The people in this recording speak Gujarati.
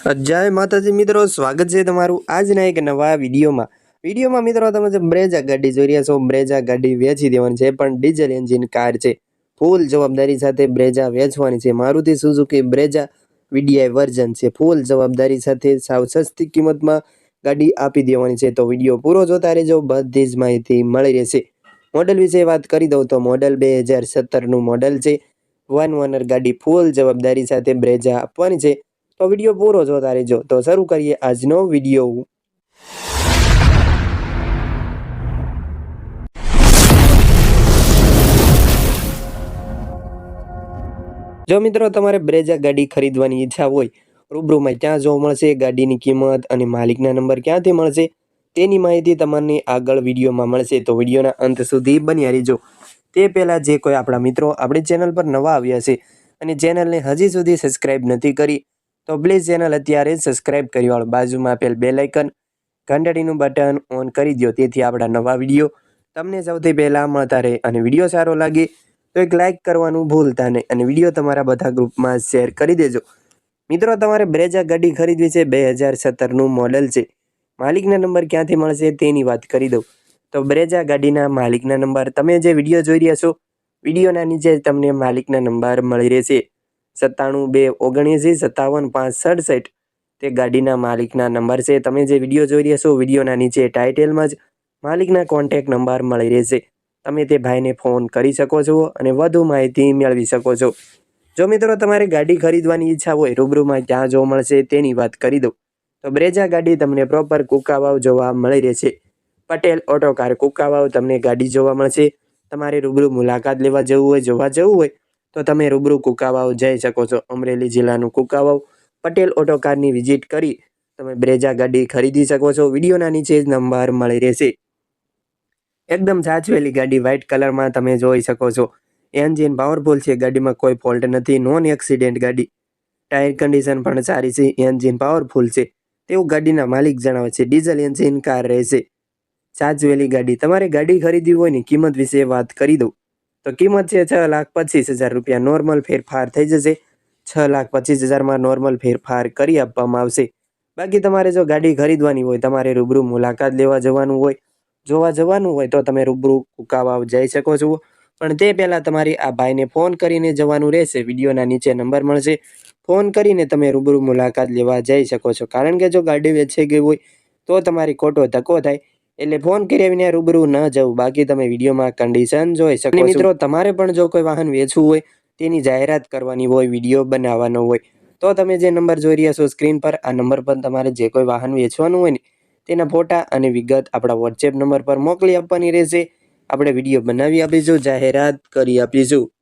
જય માતાજી મિત્રો, સ્વાગત છે તમારું આજના એક નવા વિડીયોમાં. વિડીયોમાં મિત્રો તમે જે બ્રેજા ગાડી જોઈ રહ્યા છો, બ્રેજા ગાડી વેચી દેવાની છે, પણ ડીઝલ એન્જિન કાર છે. ફૂલ જવાબદારી સાથે બ્રેજા વેચવાની છે. Maruti Suzuki Brezza VDI version છે. ફૂલ જવાબદારી સાથે સાવ સસ્તી કિંમતમાં ગાડી આપી દેવાની છે. તો વીડિયો પૂરો જોતા રહેજો, બધી જ માહિતી મળી રહેશે. મોડલ વિશે વાત કરી દઉં તો મોડલ બે હજાર સત્તરનું મોડલ છે. વન ઓનર ગાડી ફૂલ જવાબદારી સાથે બ્રેજા આપવાની છે. તો વીડિયો પૂરો જોતા રહેજો તો શરૂ કરીએ આજનો વીડિયો. જો મિત્રો તમારે બ્રેઝા ગાડી ખરીદવાની ઈચ્છા હોય રૂબરૂમાં ક્યાં જોવા મળશે ગાડીની કિંમત અને માલિકના નંબર ક્યાંથી મળશે તેની માહિતી તમને આગળ વિડીયોમાં મળશે. તો વિડીયોના અંત સુધી બન્યા રહેજો. તે પહેલાં જે કોઈ આપણા મિત્રો આપણી ચેનલ પર નવા આવ્યા છે અને ચેનલને હજી સુધી સબસ્ક્રાઈબ નથી કરી તો પ્લીઝ ચેનલ અત્યારે જ સબસ્ક્રાઇબ કરી વાળો. બાજુમાં આપેલ બે લાઇકન ઘંટડીનું બટન ઓન કરી દો તેથી આપણા નવા વીડિયો તમને સૌથી પહેલાં મળતા રહે અને વીડિયો સારો લાગે તો એક લાઇક કરવાનું ભૂલતા નહીં. અને વીડિયો તમારા બધા ગ્રુપમાં શેર કરી દેજો. મિત્રો, તમારે બ્રેજા ગાડી ખરીદવી છે. બે હજાર સત્તરનું મોડલ છે. માલિકના નંબર ક્યાંથી મળશે તેની વાત કરી દઉં. તો બ્રેજા ગાડીના માલિકના નંબર તમે જે વીડિયો જોઈ રહ્યા છો વિડીયોના નીચે તમને માલિકના નંબર મળી રહેશે. સત્તાણું બે ઓગણએંસી સત્તાવન પાંચ સડસઠ તે ગાડીના માલિકના નંબર છે. તમે જે વીડિયો જોઈ રહ્યા છો, વિડીયોના નીચે ટાઇટેલમાં જ માલિકના કોન્ટેક નંબર મળી રહેશે. તમે તે ભાઈને ફોન કરી શકો છો અને વધુ માહિતી મેળવી શકો છો. જો મિત્રો તમારે ગાડી ખરીદવાની ઈચ્છા હોય, રૂબરૂમાં ક્યાં જોવા મળશે તેની વાત કરી દઉં. તો બ્રેજા ગાડી તમને પ્રોપર કુકાવાવ જોવા મળી રહેશે. પટેલ ઓટો કાર કુકાવાવ તમને ગાડી જોવા મળશે. તમારે રૂબરૂ મુલાકાત લેવા જવું હોય, જોવા જવું હોય તો તમે રૂબરૂ કુકાવાવ જઈ શકો છો અમરેલી જિલ્લાનું કુકાવાવ. પટેલ ઓટો કારની વિઝિટ કરી તમે બ્રેજા ગાડી ખરીદી શકો છો. વિડીયોના નીચે જ નંબર મળી રહેશે. એકદમ સાચવેલી ગાડી વ્હાઇટ કલરમાં તમે જોઈ શકો છો. એન્જિન પાવરફુલ છે. ગાડીમાં કોઈ ફોલ્ટ નથી. નોન એક્સિડન્ટ ગાડી. ટાયર કન્ડિશન પણ સારી છે. એન્જિન પાવરફુલ છે. તેવું ગાડીના માલિક જણાવે છે. ડીઝલ એન્જિન કાર રહેશે. સાચવેલી ગાડી. તમારે ગાડી ખરીદવી હોય ને કિંમત વિશે વાત કરી દઉં. તો કિંમત છે છ લાખ પચીસ હજાર રૂપિયા. નોર્મલ ફેરફાર થઈ જશે. છ લાખ પચીસ હજારમાં નોર્મલ ફેરફાર કરી આપવામાં આવશે. બાકી તમારે જો ગાડી ખરીદવાની હોય, તમારે રૂબરૂ મુલાકાત લેવા જવાનું હોય, જોવા જવાનું હોય, તો તમે રૂબરૂ કુકાવાવ જઈ શકો છો. પણ તે પહેલાં તમારી આ ભાઈને ફોન કરીને જવાનું રહેશે. વિડીયોના નીચે નંબર મળશે. ફોન કરીને તમે રૂબરૂ મુલાકાત લેવા જઈ શકો છો. કારણ કે જો ગાડી વેચાઈ ગઈ હોય, તો તમારી ખોટો ધક્કો થાય. એટલે ફોન કરીને રૂબરૂ ન જવું. બાકી તમે વિડીયોમાં કન્ડિશન જોઈ શકો મિત્રો તમારે પણ જો કોઈ વાહન વેચવું હોય તેની જાહેરાત કરવાની હોય વીડિયો બનાવવાનો હોય તો તમે જે નંબર જોઈ રહ્યા છો સ્ક્રીન પર આ નંબર પર તમારે જે કોઈ વાહન વેચવાનું હોય ને તેના ફોટા અને વિગત આપણા વોટ્સએપ નંબર પર મોકલી આપવાની રહેશે. આપણે વીડિયો બનાવી આપીશું જાહેરાત કરી આપીશું.